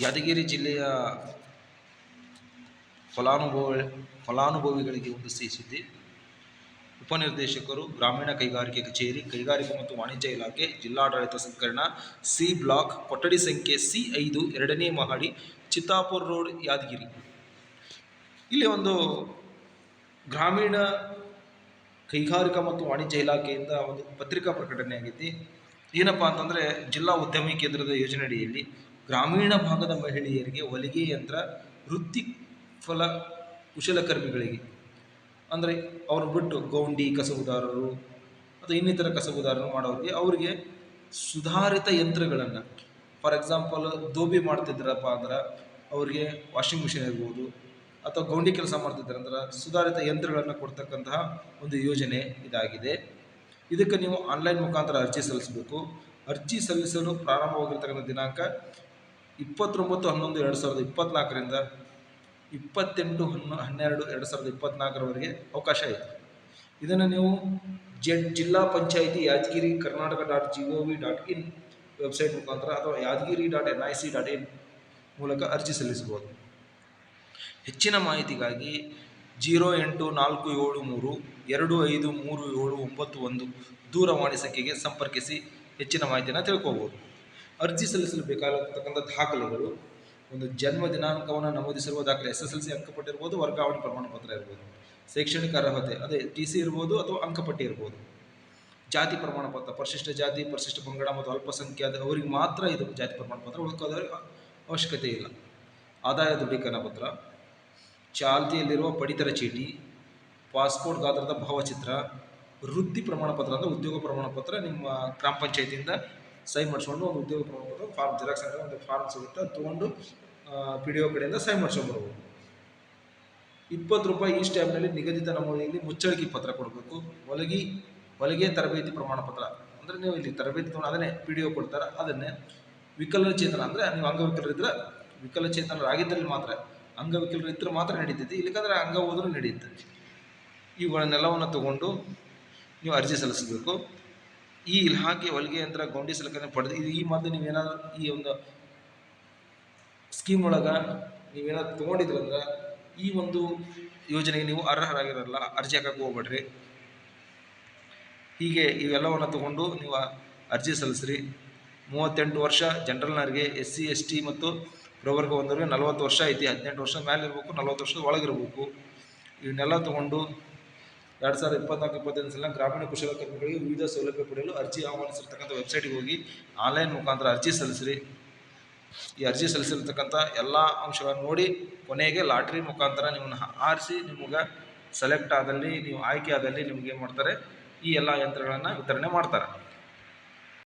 ಯಾದಗಿರಿ ಜಿಲ್ಲೆಯ ಫಲಾನುಭವ, ಫಲಾನುಭವಿಗಳಿಗೆ ಒಂದು ಸಿಹಿ ಉಪನಿರ್ದೇಶಕರು, ಗ್ರಾಮೀಣ ಕೈಗಾರಿಕೆ ಕಚೇರಿ, ಕೈಗಾರಿಕಾ ಮತ್ತು ವಾಣಿಜ್ಯ ಇಲಾಖೆ, ಜಿಲ್ಲಾಡಳಿತ ಸಂಕರಣ, ಸಿ ಬ್ಲಾಕ್, ಕೊಠಡಿ ಸಂಖ್ಯೆ ಸಿ ಐದು, ಎರಡನೇ ಮಹಡಿ, ಚಿತ್ತಾಪುರ್ ರೋಡ್, ಯಾದಗಿರಿ. ಇಲ್ಲಿ ಒಂದು ಗ್ರಾಮೀಣ ಕೈಗಾರಿಕಾ ಮತ್ತು ವಾಣಿಜ್ಯ ಇಲಾಖೆಯಿಂದ ಒಂದು ಪತ್ರಿಕಾ ಪ್ರಕಟಣೆ ಆಗೈತಿ ಏನಪ್ಪ ಅಂತಂದರೆ ಜಿಲ್ಲಾ ಉದ್ಯಮಿ ಕೇಂದ್ರದ ಯೋಜನೆಯಡಿಯಲ್ಲಿ ಗ್ರಾಮೀಣ ಭಾಗದ ಮಹಿಳೆಯರಿಗೆ ಹೊಲಿಗೆ ಯಂತ್ರ, ವೃತ್ತಿ ಫಲ ಕುಶಲಕರ್ಮಿಗಳಿಗೆ ಅಂದರೆ ಅವ್ರು ಬಿಟ್ಟು ಗೌಂಡಿ, ಕಸಬುದಾರರು ಅಥವಾ ಇನ್ನಿತರ ಕಸಬುದಾರರು ಮಾಡೋರಿಗೆ ಅವರಿಗೆ ಸುಧಾರಿತ ಯಂತ್ರಗಳನ್ನು ಫಾರ್ ಎಕ್ಸಾಂಪಲ್ ದೋಬಿ ಮಾಡ್ತಿದ್ರಪ್ಪ ಅಂದ್ರೆ ಅವರಿಗೆ ವಾಷಿಂಗ್ ಮಿಷಿನ್ ಇರ್ಬೋದು, ಅಥವಾ ಗೌಂಡಿ ಕೆಲಸ ಮಾಡ್ತಿದ್ದಾರೆ ಅಂದ್ರೆ ಸುಧಾರಿತ ಯಂತ್ರಗಳನ್ನು ಕೊಡ್ತಕ್ಕಂತಹ ಒಂದು ಯೋಜನೆ ಇದಾಗಿದೆ. ಇದಕ್ಕೆ ನೀವು ಆನ್ಲೈನ್ ಮುಖಾಂತರ ಅರ್ಜಿ ಸಲ್ಲಿಸಬೇಕು. ಅರ್ಜಿ ಸಲ್ಲಿಸಲು ಪ್ರಾರಂಭವಾಗಿರ್ತಕ್ಕಂಥ ದಿನಾಂಕ ಇಪ್ಪತ್ತೊಂಬತ್ತು, ಹನ್ನೊಂದು, ಎರಡು ಸಾವಿರದ ಇಪ್ಪತ್ತ್ನಾಲ್ಕರಿಂದ ಇಪ್ಪತ್ತೆಂಟು, ಹನ್ನೊ, ಹನ್ನೆರಡು, ಎರಡು ಸಾವಿರದ ಇಪ್ಪತ್ತ್ನಾಲ್ಕರವರೆಗೆ ಅವಕಾಶ ಇದೆ ಇದನ್ನು ನೀವು Z zilla panchayat Yadgiri Karnataka dot G O V dot in website ಮುಖಾಂತರ ಅಥವಾ Yadgiri dot N I C dot in ಮೂಲಕ ಅರ್ಜಿ ಸಲ್ಲಿಸಬಹುದು. ಹೆಚ್ಚಿನ ಮಾಹಿತಿಗಾಗಿ ಜೀರೋ ಎಂಟು ನಾಲ್ಕು ಏಳು ಮೂರು, ಎರಡು ಐದು ಮೂರು ಏಳು ಒಂಬತ್ತು ಒಂದು ದೂರವಾಣಿ ಸಂಖ್ಯೆಗೆ ಸಂಪರ್ಕಿಸಿ ಹೆಚ್ಚಿನ ಮಾಹಿತಿಯನ್ನು ತಿಳ್ಕೊಬೋದು. ಅರ್ಜಿ ಸಲ್ಲಿಸಲು ಬೇಕಾಗಿರತಕ್ಕಂಥ ದಾಖಲೆಗಳು, ಒಂದು ಜನ್ಮ ದಿನಾಂಕವನ್ನು ನಮೂದಿಸಿರುವ ದಾಖಲೆ ಎಸ್ ಎಸ್ ಎಲ್ ಸಿ ಅಂಕಪಟ್ಟಿ ಇರ್ಬೋದು ವರ್ಗಾವಣೆ ಪ್ರಮಾಣ ಪತ್ರ ಇರ್ಬೋದು, ಶೈಕ್ಷಣಿಕ ಅರ್ಹತೆ, ಅದೇ ಟಿ ಸಿ ಇರ್ಬೋದು ಅಥವಾ ಅಂಕಪಟ್ಟಿ ಇರ್ಬೋದು. ಜಾತಿ ಪ್ರಮಾಣ ಪತ್ರ ಪರಿಶಿಷ್ಟ ಜಾತಿ, ಪರಿಶಿಷ್ಟ ಪಂಗಡ ಮತ್ತು ಅಲ್ಪಸಂಖ್ಯಾತ, ಅವರಿಗೆ ಮಾತ್ರ ಇದು ಜಾತಿ ಪ್ರಮಾಣ ಪತ್ರ ಉಳ್ಕೋದವ್ರಿಗೆ ಅವಶ್ಯಕತೆ ಇಲ್ಲ. ಆದಾಯ ದೃಢೀಕರಣ ಪತ್ರ, ಚಾಲ್ತಿಯಲ್ಲಿರುವ ಪಡಿತರ ಚೀಟಿ, ಪಾಸ್ಪೋರ್ಟ್ ಗಾತ್ರದ ಭಾವಚಿತ್ರ, ವೃತ್ತಿ ಪ್ರಮಾಣ ಪತ್ರ ಅಂದರೆ ಉದ್ಯೋಗ ಪ್ರಮಾಣ ಪತ್ರ ನಿಮ್ಮ ಗ್ರಾಮ ಪಂಚಾಯತಿಯಿಂದ ಸೈನ್ ಮಾಡಿಸ್ಕೊಂಡು ಒಂದು ಉದ್ಯೋಗ ಪ್ರಮಾಣ ಪತ್ರ ಫಾರ್ಮ್ ಜೆರಾಕ್ಸ್ ಅಂದರೆ ಒಂದು ಫಾರ್ಮ್ ಸಿಗುತ್ತೆ. ಅದು ತೊಗೊಂಡು ಪಿ ಡಿ ಒ ಕಡೆಯಿಂದ ಸೈನ್ ಮಾಡ್ಸ್ಕೊಂಡ್ಬರ್ಬೋದು. ಇಪ್ಪತ್ತು ರೂಪಾಯಿ ಈ ಸ್ಟ್ಯಾಂಪ್ನಲ್ಲಿ ನಿಗದಿತ ನಮೂನೆಯಲ್ಲಿ ಮುಚ್ಚಳಿಕೆ ಪತ್ರ ಕೊಡಬೇಕು. ಹೊಲಗಿ ಹೊಲಿಗೆ ತರಬೇತಿ ಪ್ರಮಾಣ ಪತ್ರ. ಅಂದರೆ ನೀವು ಇಲ್ಲಿ ತರಬೇತಿ ತೊಗೊಂಡು ಅದನ್ನೇ ಪಿ ಡಿ ಒ ಕೊಡ್ತಾರೆ. ಅದನ್ನೇ ವಿಕಲಚೇತನ ಅಂದರೆ ನೀವು ಅಂಗವಿಕಲರಿದ್ರೆ ವಿಕಲಚೇತನರಾಗಿದ್ದಲ್ಲಿ ಮಾತ್ರ ಅಂಗವಿಕಲರು ಇದ್ರೆ ಮಾತ್ರ ನಡೀತೈತಿ. ಇಲ್ಲಕಂದ್ರೆ ಅಂಗ ಹೋದ್ರೂ ನಡೆಯುತ್ತೆ ಇವುಗಳನ್ನೆಲ್ಲವನ್ನು ತಗೊಂಡು ನೀವು ಅರ್ಜಿ ಸಲ್ಲಿಸಬೇಕು. ಈ ಇಲಾಖೆ ಹೊಲಿಗೆ ಯಂತ್ರ ಗೌಂಡಿ ಸಲಕರಣೆ ಪಡೆದು ಈ ಮೊದಲು ನೀವೇನಾದ್ರು ಈ ಒಂದು ಸ್ಕೀಮ್ ಒಳಗೆ ನೀವೇನಾದ್ರು ತೊಗೊಂಡಿದ್ರಂದ್ರೆ ಈ ಒಂದು ಯೋಜನೆಗೆ ನೀವು ಅರ್ಹರಾಗಿರಲ್ಲ, ಅರ್ಜಿ ಹಾಕಕ್ಕೆ ಹೋಗ್ಬೇಡ್ರಿ. ಹೀಗೆ ಇವೆಲ್ಲವನ್ನು ತಗೊಂಡು ನೀವು ಅರ್ಜಿ ಸಲ್ಲಿಸ್ರಿ. ಮೂವತ್ತೆಂಟು ವರ್ಷ ಜನರಲ್ನವರಿಗೆ ಎಸ್ ಸಿ ಎಸ್ ಟಿ ಮತ್ತು ಪ್ರವರ್ಗ ಒಂದವರಿಗೆ ನಲವತ್ತು ವರ್ಷ ಐತಿ. ಹದಿನೆಂಟು ವರ್ಷ ಮೇಲೆ ಇರಬೇಕು ನಲವತ್ತು ವರ್ಷದ ಒಳಗಿರಬೇಕು. ಇವನ್ನೆಲ್ಲ ತಗೊಂಡು ಎರಡು ಸಾವಿರದ ಇಪ್ಪತ್ನಾಲ್ಕು, ಇಪ್ಪತ್ತೈದು ಸಲ ಗ್ರಾಮೀಣ ಕುಶಲಕರ್ಮಿಗಳಿಗೆ ವಿವಿಧ ಸೌಲಭ್ಯ ಪಡೆಯಲು ಅರ್ಜಿ ಆಹ್ವಾನಿಸಿರ್ತಕ್ಕಂಥ ವೆಬ್ಸೈಟ್ಗೆ ಹೋಗಿ ಆನ್ಲೈನ್ ಮುಖಾಂತರ ಅರ್ಜಿ ಸಲ್ಲಿಸಿರಿ. ಈ ಅರ್ಜಿ ಸಲ್ಲಿಸಿರ್ತಕ್ಕಂಥ ಎಲ್ಲ ಅಂಶಗಳನ್ನು ನೋಡಿ ಕೊನೆಗೆ ಲಾಟ್ರಿ ಮುಖಾಂತರ ನಿಮ್ಮನ್ನು ಆರಿಸಿ ನಿಮಗೆ ಸೆಲೆಕ್ಟ್ ಆದಲ್ಲಿ, ನೀವು ಆಯ್ಕೆ ಆದಲ್ಲಿ ನಿಮ್ಗೆ ಏನು ಮಾಡ್ತಾರೆ? ಈ ಎಲ್ಲ ಯಂತ್ರಗಳನ್ನು ವಿತರಣೆ ಮಾಡ್ತಾರೆ.